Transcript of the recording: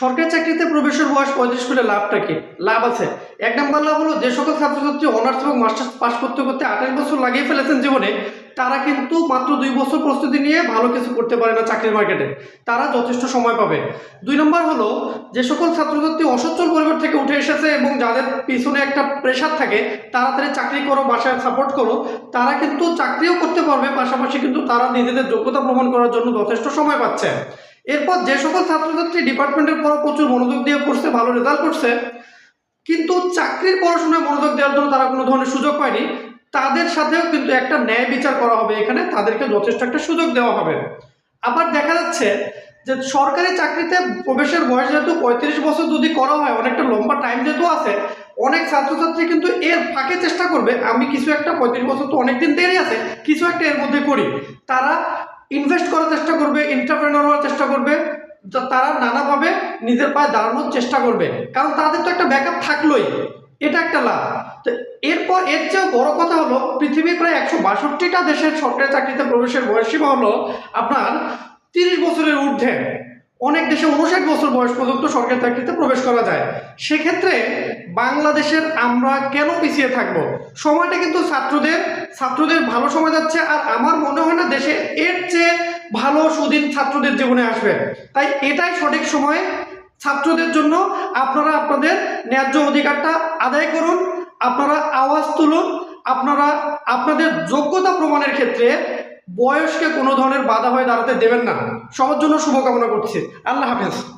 সরকারি চাকরিতে প্রবেশের বয়স পঁয়ত্রিশ করে লাভটা কি? লাভ আছে। এক নম্বর লাভ হলো যে সকল ছাত্রছাত্রী অনার্স এবং মাস্টার্স পাস করতে করতে আঠাশ বছর লাগিয়ে ফেলেছেন জীবনে, তারা কিন্তু মাত্র দুই বছর প্রস্তুতি নিয়ে ভালো কিছু করতে পারে না চাকরির মার্কেটে তারা যথেষ্ট সময় পাবে। দুই নম্বর হলো যে সকল ছাত্রছাত্রী অসচ্ছল পরিবার থেকে উঠে এসেছে এবং যাদের পিছনে একটা প্রেশার থাকে, তাড়াতাড়ি চাকরি করো, বাসায় সাপোর্ট করো, তারা কিন্তু চাকরিও করতে পারবে, পাশাপাশি কিন্তু তারা নিজেদের যোগ্যতা প্রমাণ করার জন্য যথেষ্ট সময় পাচ্ছে। এরপর যে সকল ছাত্রছাত্রী ডিপার্টমেন্টের পর প্রচুর মনোযোগ দিয়ে পড়ছে, ভালো রেজাল্ট করছে, কিন্তু চাকরির পড়াশোনায় মনোযোগ দেওয়ার জন্য তারা কোনো ধরনের সুযোগ পায়নি। তাদের সাথেও কিন্তু একটা ন্যায় বিচার করা হবে এখানে, তাদেরকে যথেষ্ট একটা সুযোগ দেওয়া হবে। আবার দেখা যাচ্ছে যে সরকারি চাকরিতে প্রবেশের বয়স যেহেতু পঁয়ত্রিশ বছর যদি করা হয়, অনেকটা লম্বা টাইম যেহেতু আছে, অনেক ছাত্রছাত্রী কিন্তু এর ফাঁকে চেষ্টা করবে, আমি কিছু একটা পঁয়ত্রিশ বছর তো অনেকদিন দেরি আছে, কিছু একটা এর মধ্যে করি। তারা ইনভেস্ট করার চেষ্টা করবে এন্টারপ্রেনার হওয়ার চেষ্টা করবে তারা নানাভাবে নিজের পায়ে দাঁড়ানোর চেষ্টা করবে। কারণ তাদের তো একটা ব্যাকআপ থাকলোই, এটা একটা লাভ। তো এরপর এর চেয়েও বড় কথা হলো, পৃথিবীর প্রায় একশো বাষট্টিটা দেশের সরকারি চাকরিতে প্রবেশের বয়সীমা হলো আপনার তিরিশ বছরের ঊর্ধ্বে। অনেক দেশে উনষাট বছর বয়স পর্যন্ত সরকারি চাকরিতে প্রবেশ করা যায়। সেক্ষেত্রে বাংলাদেশের আমরা কেন পিছিয়ে থাকব? সময়টা কিন্তু ছাত্রদের ছাত্রদের ভালো সময় যাচ্ছে। আর আমার মনে হয় না দেশে এর ভালো সুদিন ছাত্রদের জীবনে আসবে। তাই এটাই সঠিক সময়ে। ছাত্রদের জন্য আপনারা আপনাদের ন্যায্য অধিকারটা আদায় করুন, আপনারা আওয়াজ তুলুন, আপনারা আপনাদের যোগ্যতা প্রমাণের ক্ষেত্রে বয়সকে কোনো ধরনের বাধা হয়ে দাঁড়াতে দেবেন না। সবার জন্য শুভকামনা করছি। আল্লাহ হাফেজ।